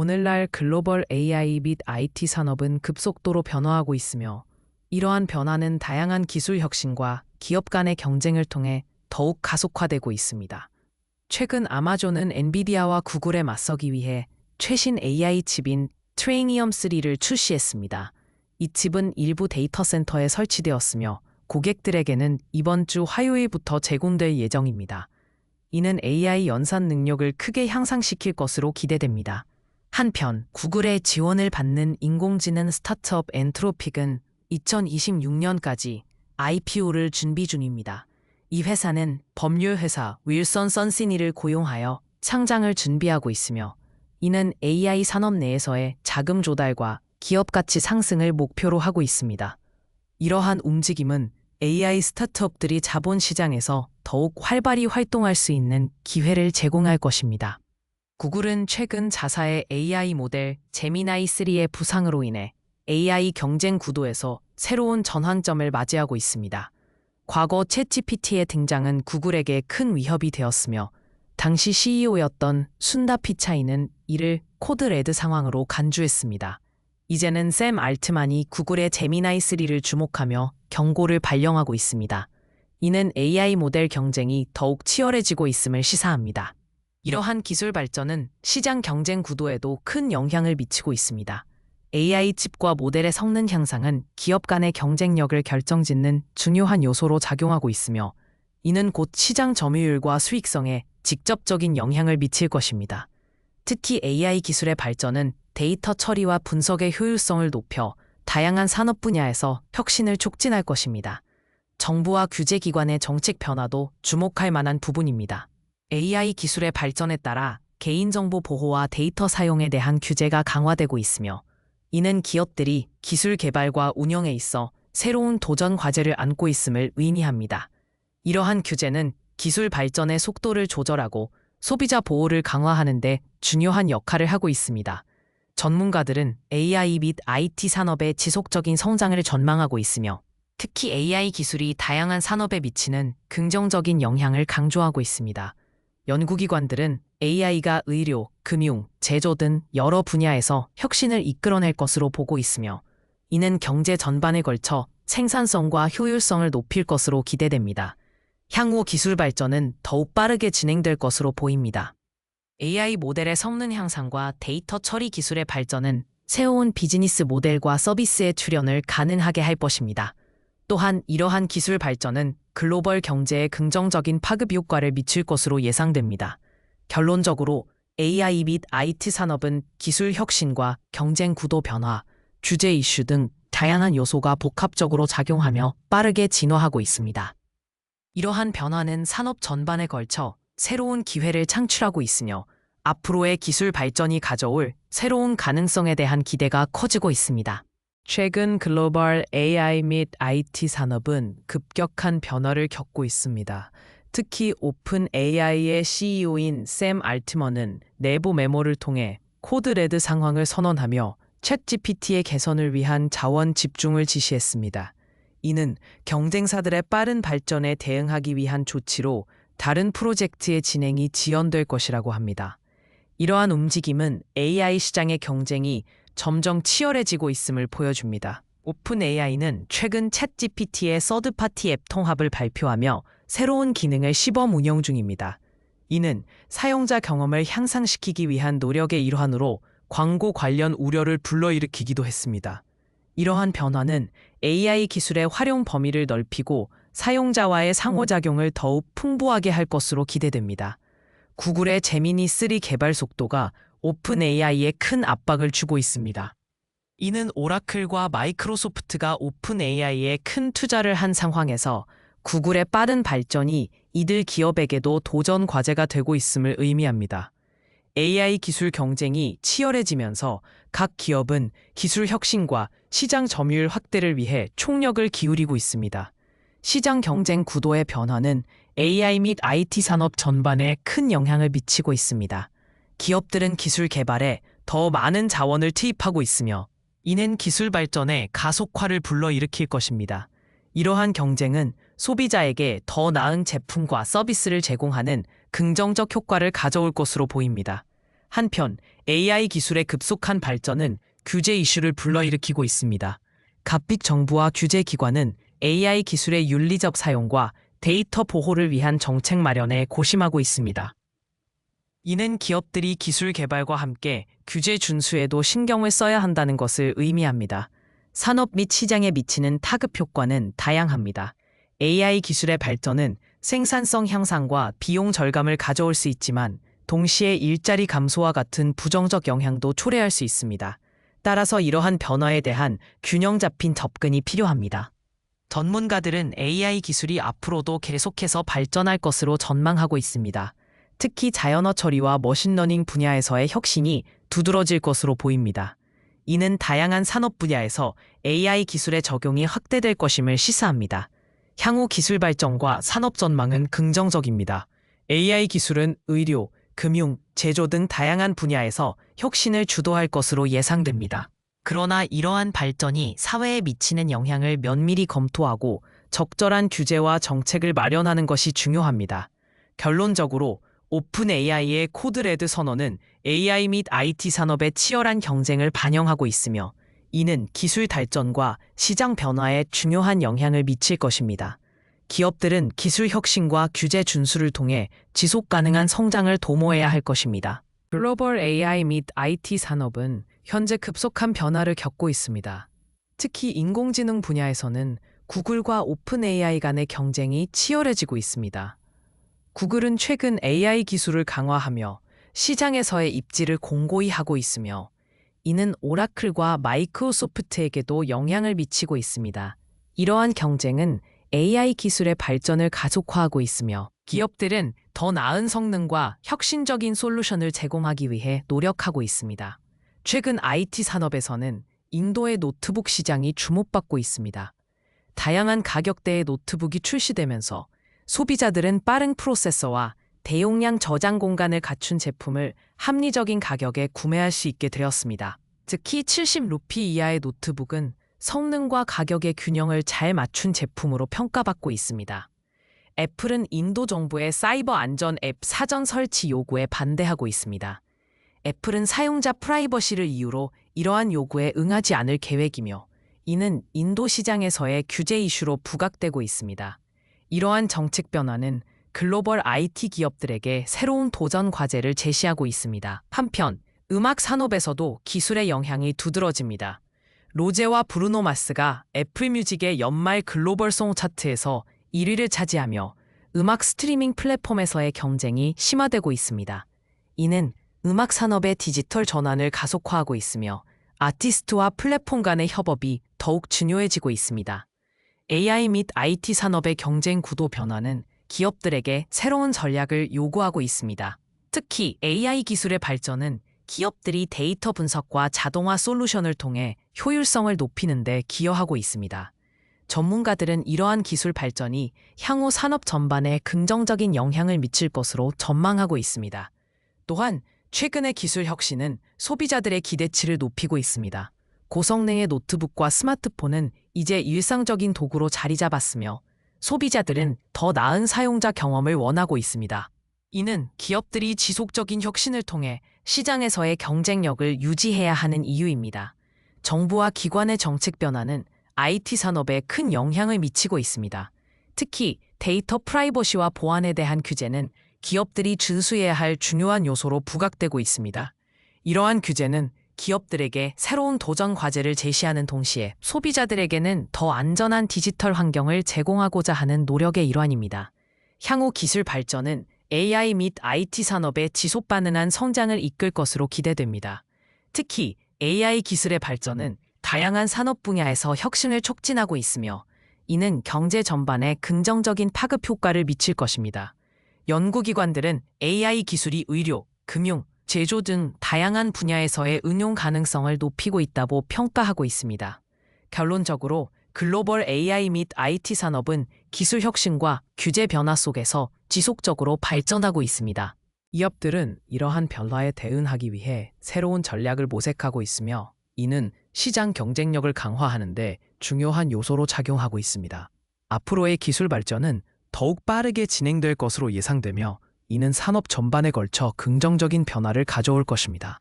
오늘날 글로벌 AI 및 IT 산업은 급속도로 변화하고 있으며 이러한 변화는 다양한 기술 혁신과 기업 간의 경쟁을 통해 더욱 가속화되고 있습니다. 최근 아마존은 엔비디아와 구글에 맞서기 위해 최신 AI 칩인 트레이니엄 3를 출시했습니다. 이 칩은 일부 데이터 센터에 설치되었으며 고객들에게는 이번 주 화요일부터 제공될 예정입니다. 이는 AI 연산 능력을 크게 향상시킬 것으로 기대됩니다. 한편 구글의 지원을 받는 인공지능 스타트업 엔트로픽은 2026년까지 IPO를 준비 중입니다. 이 회사는 법률 회사 윌선 선시니를 고용하여 창장을 준비하고 있으며 이는 AI 산업 내에서의 자금 조달과 기업 가치 상승을 목표로 하고 있습니다. 이러한 움직임은 AI 스타트업들이 자본 시장에서 더욱 활발히 활동할 수 있는 기회를 제공할 것입니다. 구글은 최근 자사의 AI 모델 제미나이 3의 부상으로 인해 AI 경쟁 구도에서 새로운 전환점을 맞이하고 있습니다. 과거 챗GPT의 등장은 구글에게 큰 위협이 되었으며 당시 CEO였던 순다 피차이는 이를 코드 레드 상황으로 간주했습니다. 이제는 샘 알트만이 구글의 제미나이 3를 주목하며 경고를 발령하고 있습니다. 이는 AI 모델 경쟁이 더욱 치열해지고 있음을 시사합니다. 이러한 기술 발전은 시장 경쟁 구도에도 큰 영향을 미치고 있습니다. AI 칩과 모델의 성능 향상은 기업 간의 경쟁력을 결정짓는 중요한 요소로 작용하고 있으며 이는 곧 시장 점유율과 수익성에 직접적인 영향을 미칠 것입니다. 특히 AI 기술의 발전은 데이터 처리와 분석의 효율성을 높여 다양한 산업 분야에서 혁신을 촉진할 것입니다. 정부와 규제기관의 정책 변화도 주목할 만한 부분입니다. AI 기술의 발전에 따라 개인정보 보호와 데이터 사용에 대한 규제가 강화되고 있으며 이는 기업들이 기술 개발과 운영에 있어 새로운 도전 과제를 안고 있음을 의미합니다. 이러한 규제는 기술 발전의 속도를 조절하고 소비자 보호를 강화하는 데 중요한 역할을 하고 있습니다. 전문가들은 AI 및 IT 산업의 지속적인 성장을 전망하고 있으며 특히 AI 기술이 다양한 산업에 미치는 긍정적인 영향을 강조하고 있습니다. 연구기관들은 AI가 의료, 금융, 제조 등 여러 분야에서 혁신을 이끌어낼 것으로 보고 있으며 이는 경제 전반에 걸쳐 생산성과 효율성을 높일 것으로 기대됩니다. 향후 기술 발전은 더욱 빠르게 진행될 것으로 보입니다. AI 모델의 성능 향상과 데이터 처리 기술의 발전은 새로운 비즈니스 모델과 서비스의 출현을 가능하게 할 것입니다. 또한 이러한 기술 발전은 글로벌 경제에 긍정적인 파급 효과를 미칠 것으로 예상됩니다. 결론적으로 AI 및 IT 산업은 기술 혁신과 경쟁 구도 변화, 규제 이슈 등 다양한 요소가 복합적으로 작용하며 빠르게 진화하고 있습니다. 이러한 변화는 산업 전반에 걸쳐 새로운 기회를 창출하고 있으며 앞으로의 기술 발전이 가져올 새로운 가능성에 대한 기대가 커지고 있습니다. 최근 글로벌 AI 및 IT 산업은 급격한 변화를 겪고 있습니다. 특히 오픈 AI의 CEO인 샘 알트먼은 내부 메모를 통해 코드 레드 상황을 선언하며 챗 GPT의 개선을 위한 자원 집중을 지시했습니다. 이는 경쟁사들의 빠른 발전에 대응하기 위한 조치로 다른 프로젝트의 진행이 지연될 것이라고 합니다. 이러한 움직임은 AI 시장의 경쟁이 점점 치열해지고 있음을 보여줍니다. 오픈 AI는 최근 챗 GPT의 서드파티 앱 통합을 발표하며 새로운 기능을 시범 운영 중입니다. 이는 사용자 경험을 향상시키기 위한 노력의 일환으로 광고 관련 우려를 불러일으키기도 했습니다. 이러한 변화는 AI 기술의 활용 범위를 넓히고 사용자와의 상호작용을 더욱 풍부하게 할 것으로 기대됩니다. 구글의 제미니 3 개발 속도가 오픈 AI에 큰 압박을 주고 있습니다. 이는 오라클과 마이크로소프트가 오픈 AI에 큰 투자를 한 상황에서 구글의 빠른 발전이 이들 기업에게도 도전 과제가 되고 있음을 의미합니다. AI 기술 경쟁이 치열해지면서 각 기업은 기술 혁신과 시장 점유율 확대를 위해 총력을 기울이고 있습니다. 시장 경쟁 구도의 변화는 AI 및 IT 산업 전반에 큰 영향을 미치고 있습니다. 기업들은 기술 개발에 더 많은 자원을 투입하고 있으며 이는 기술 발전에 가속화를 불러일으킬 것입니다. 이러한 경쟁은 소비자에게 더 나은 제품과 서비스를 제공하는 긍정적 효과를 가져올 것으로 보입니다. 한편 AI 기술의 급속한 발전은 규제 이슈를 불러일으키고 있습니다. 각국 정부와 규제 기관은 AI 기술의 윤리적 사용과 데이터 보호를 위한 정책 마련에 고심하고 있습니다. 이는 기업들이 기술 개발과 함께 규제 준수에도 신경을 써야 한다는 것을 의미합니다. 산업 및 시장에 미치는 타급 효과는 다양합니다. AI 기술의 발전은 생산성 향상과 비용 절감을 가져올 수 있지만 동시에 일자리 감소와 같은 부정적 영향도 초래할 수 있습니다. 따라서 이러한 변화에 대한 균형 잡힌 접근이 필요합니다. 전문가들은 AI 기술이 앞으로도 계속해서 발전할 것으로 전망하고 있습니다. 특히 자연어 처리와 머신러닝 분야에서의 혁신이 두드러질 것으로 보입니다. 이는 다양한 산업 분야에서 AI 기술의 적용이 확대될 것임을 시사합니다. 향후 기술 발전과 산업 전망은 긍정적입니다. AI 기술은 의료, 금융, 제조 등 다양한 분야에서 혁신을 주도할 것으로 예상됩니다. 그러나 이러한 발전이 사회에 미치는 영향을 면밀히 검토하고 적절한 규제와 정책을 마련하는 것이 중요합니다. 결론적으로 오픈 AI의 코드레드 선언은 AI 및 IT 산업의 치열한 경쟁을 반영하고 있으며 이는 기술 발전과 시장 변화에 중요한 영향을 미칠 것입니다. 기업들은 기술 혁신과 규제 준수를 통해 지속 가능한 성장을 도모해야 할 것입니다. 글로벌 AI 및 IT 산업은 현재 급속한 변화를 겪고 있습니다. 특히 인공지능 분야에서는 구글과 오픈 AI 간의 경쟁이 치열해지고 있습니다. 구글은 최근 AI 기술을 강화하며 시장에서의 입지를 공고히 하고 있으며 이는 오라클과 마이크로소프트에게도 영향을 미치고 있습니다. 이러한 경쟁은 AI 기술의 발전을 가속화하고 있으며 기업들은 더 나은 성능과 혁신적인 솔루션을 제공하기 위해 노력하고 있습니다. 최근 IT 산업에서는 인도의 노트북 시장이 주목받고 있습니다. 다양한 가격대의 노트북이 출시되면서 소비자들은 빠른 프로세서와 대용량 저장 공간을 갖춘 제품을 합리적인 가격에 구매할 수 있게 되었습니다. 특히 70루피 이하의 노트북은 성능과 가격의 균형을 잘 맞춘 제품으로 평가받고 있습니다. 애플은 인도 정부의 사이버 안전 앱 사전 설치 요구에 반대하고 있습니다. 애플은 사용자 프라이버시를 이유로 이러한 요구에 응하지 않을 계획이며 이는 인도 시장에서의 규제 이슈로 부각되고 있습니다. 이러한 정책 변화는 글로벌 IT 기업들에게 새로운 도전 과제를 제시하고 있습니다. 한편 음악 산업에서도 기술의 영향이 두드러집니다. 로제와 브루노 마스가 애플 뮤직의 연말 글로벌 송 차트에서 1위를 차지하며 음악 스트리밍 플랫폼에서의 경쟁이 심화되고 있습니다. 이는 음악 산업의 디지털 전환을 가속화하고 있으며 아티스트와 플랫폼 간의 협업이 더욱 중요해지고 있습니다. AI 및 IT 산업의 경쟁 구도 변화는 기업들에게 새로운 전략을 요구하고 있습니다. 특히 AI 기술의 발전은 기업들이 데이터 분석과 자동화 솔루션을 통해 효율성을 높이는 데 기여하고 있습니다. 전문가들은 이러한 기술 발전이 향후 산업 전반에 긍정적인 영향을 미칠 것으로 전망하고 있습니다. 또한 최근의 기술 혁신은 소비자들의 기대치를 높이고 있습니다. 고성능의 노트북과 스마트폰은 이제 일상적인 도구로 자리 잡았으며 소비자들은 더 나은 사용자 경험을 원하고 있습니다. 이는 기업들이 지속적인 혁신을 통해 시장에서의 경쟁력을 유지해야 하는 이유입니다. 정부와 기관의 정책 변화는 IT 산업에 큰 영향을 미치고 있습니다. 특히 데이터 프라이버시와 보안에 대한 규제는 기업들이 준수해야 할 중요한 요소로 부각되고 있습니다. 이러한 규제는 기업들에게 새로운 도전 과제를 제시하는 동시에 소비자들에게는 더 안전한 디지털 환경을 제공하고자 하는 노력의 일환입니다. 향후 기술 발전은 AI 및 IT 산업의 지속 가능한 성장을 이끌 것으로 기대됩니다. 특히 AI 기술의 발전은 다양한 산업 분야에서 혁신을 촉진하고 있으며 이는 경제 전반에 긍정적인 파급 효과를 미칠 것입니다. 연구기관들은 AI 기술이 의료, 금융, 제조 등 다양한 분야에서의 응용 가능성을 높이고 있다고 평가하고 있습니다. 결론적으로 글로벌 AI 및 IT 산업은 기술 혁신과 규제 변화 속에서 지속적으로 발전하고 있습니다. 기업들은 이러한 변화에 대응하기 위해 새로운 전략을 모색하고 있으며 이는 시장 경쟁력을 강화하는데 중요한 요소로 작용하고 있습니다. 앞으로의 기술 발전은 더욱 빠르게 진행될 것으로 예상되며 이는 산업 전반에 걸쳐 긍정적인 변화를 가져올 것입니다.